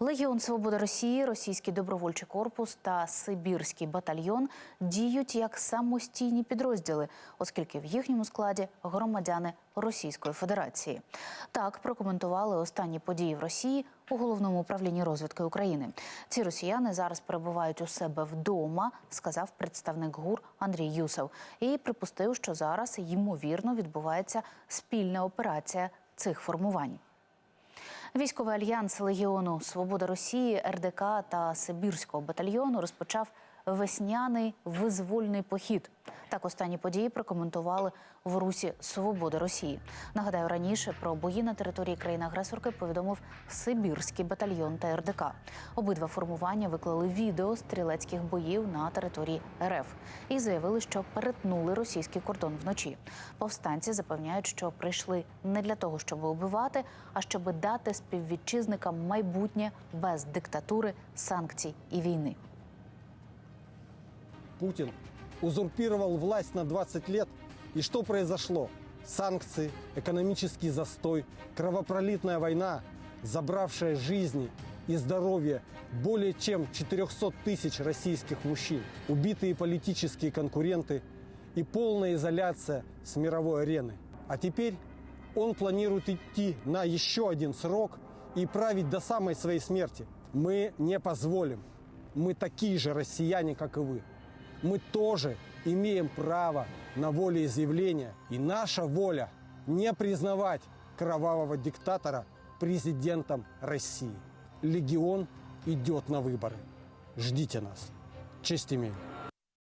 Легіон Свобода Росії, Російський добровольчий корпус та Сибірський батальйон діють як самостійні підрозділи, оскільки в їхньому складі громадяни Російської Федерації. Так прокоментували останні події в Росії у головному управлінні розвідки України. Ці росіяни зараз перебувають у себе вдома, сказав представник ГУР Андрій Юсов, і припустив, що зараз ймовірно відбувається спільна операція цих формувань. Військовий альянс Легіону Свобода Росії, РДК та Сибірського батальйону розпочав весняний визвольний похід. Так останні події прокоментували в Русі Свобода Росії. Нагадаю, раніше про бої на території країни-агресорки повідомив Сибірський батальйон та РДК. Обидва формування виклали відео стрілецьких боїв на території РФ і заявили, що перетнули російський кордон вночі. Повстанці запевняють, що прийшли не для того, щоб убивати, а щоб дати співвітчизникам майбутнє без диктатури, санкцій і війни. Путин узурпировал власть на 20 лет. И что произошло? Санкции, экономический застой, кровопролитная война, забравшая жизни и здоровье более чем 400 тысяч российских мужчин, убитые политические конкуренты и полная изоляция с мировой арены. А теперь он планирует идти на еще один срок и править до самой своей смерти. Мы не позволим. Мы такие же россияне, как и вы. Мы тоже имеем право на волеизъявление. И наша воля не признавать кровавого диктатора президентом России. Легион идет на выборы. Ждите нас. Честь имею.